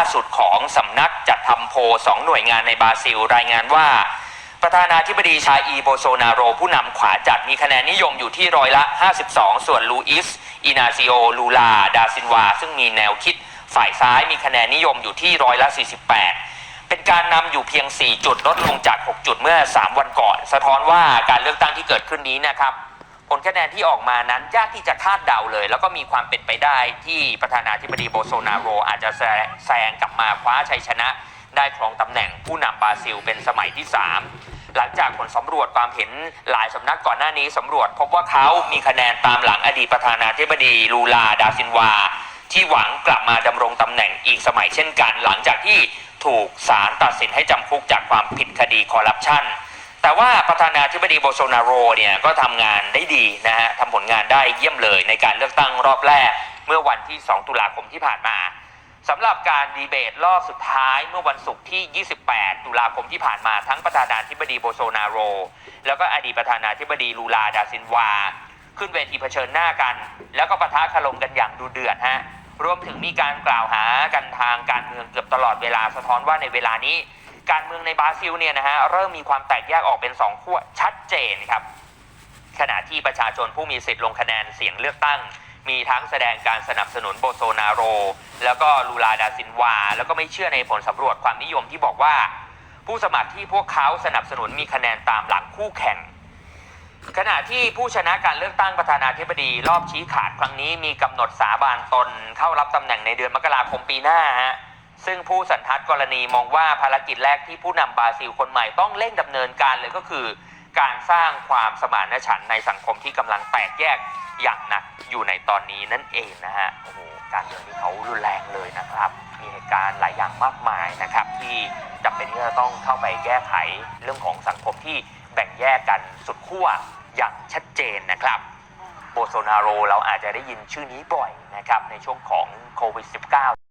าสุดของสำนักจัดทำโพสองหน่วยงานในบราซิล รายงานว่า ประธานาธิบดีชาอีโบโซนาโร ผู้นำขวาจัดมีคะแนนนิยมอยู่ที่ร้อยละ 52 ส่วนลูอิส อินาซิโอ ลูลา ดาซินวา ซึ่งมีแนวคิดฝ่ายซ้ายมีคะแนนนิยมอยู่ที่ร้อยละ 48 เป็นการนำอยู่เพียง 4 จุดลดลงจาก 6 จุดเมื่อ 3 วันก่อน สะท้อนว่าการเลือกตั้งที่เกิดขึ้นนี้นะครับ ผลคะแนนที่ออกมานั้นยากที่จะคาดเดาเลย แล้วก็มีความเป็นไปได้ที่ประธานาธิบดีโบโซนาโร อาจจะแซแซงกลับมาคว้าชัยชนะ ได้ครองตำแหน่งผู้นำบราซิลเป็นสมัยที่ 3 หลังจากผลสำรวจความเห็นหลายสำนักก่อนหน้านี้สำรวจ พบว่าเขามีคะแนนตามหลังอดีตประธานาธิบดีลูลาดาซินวา ที่หวังกลับมาดำรงตำแหน่งอีกสมัยเช่นกัน หลังจากที่ถูกศาลตัดสินให้จำคุกจากความผิดคดีคอร์รัปชัน ว่าประธานาธิบดีโบโซนาโรเนี่ยก็ทำงานได้ดีนะฮะทำผลงานได้เยี่ยมเลยในการเลือกตั้งรอบแรก เมื่อวันที่ 2 ตุลาคมที่ผ่านมาสำหรับการดีเบตรอบสุดท้ายเมื่อวันศุกร์ที่ 28 ตุลาคมที่ผ่านมาทั้งประธานาธิบดีโบโซนาโร แล้วก็อดีตประธานาธิบดีลูลาดาซินวา ขึ้นเวทีเผชิญหน้ากัน แล้วก็ปะทะคารมกันอย่างดูเดือดฮะรวมถึงมีการกล่าวหากันทางการเมืองเกือบตลอดเวลาสะท้อนว่าในเวลานี้ การเมืองในบราซิลเนี่ยนะฮะเริ่มมีความแตกแยกออกเป็นสองขั้วชัดเจนครับขณะที่ประชาชนผู้มีสิทธิ์ลงคะแนนเสียงเลือกตั้ง มีทั้งแสดงการสนับสนุนโบโซนาโร แล้วก็ลูลาดาซินวา แล้วก็ไม่เชื่อในผลสำรวจความนิยมที่บอกว่า ผู้สมัครที่พวกเขาสนับสนุนมีคะแนนตามหลังคู่แข่ง ขณะที่ผู้ชนะการเลือกตั้งประธานาธิบดีรอบชี้ขาดครั้งนี้มีกำหนดสาบานตนเข้ารับตำแหน่งในเดือนมกราคมปีหน้าฮะ ซึ่งผู้สันทัดกรณีมองว่าภารกิจแรกที่ผู้นำบราซิลคนใหม่ต้องเร่งดำเนินการเลยก็คือ การสร้างความสมานฉันท์ในสังคมที่กำลังแตกแยกอย่างหนักอยู่ในตอนนี้นั่นเองนะฮะโอ้โหการเมืองที่เขารุนแรงเลยนะครับ มีเหตุการณ์หลายอย่างมากมายนะครับ ที่จำเป็นที่จะต้องเข้าไปแก้ไขเรื่องของสังคมที่แบ่งแยกกันสุดขั้วอย่างชัดเจนนะครับโบโซนาโรเราอาจจะได้ยินชื่อนี้บ่อยนะครับในช่วงของโควิด -19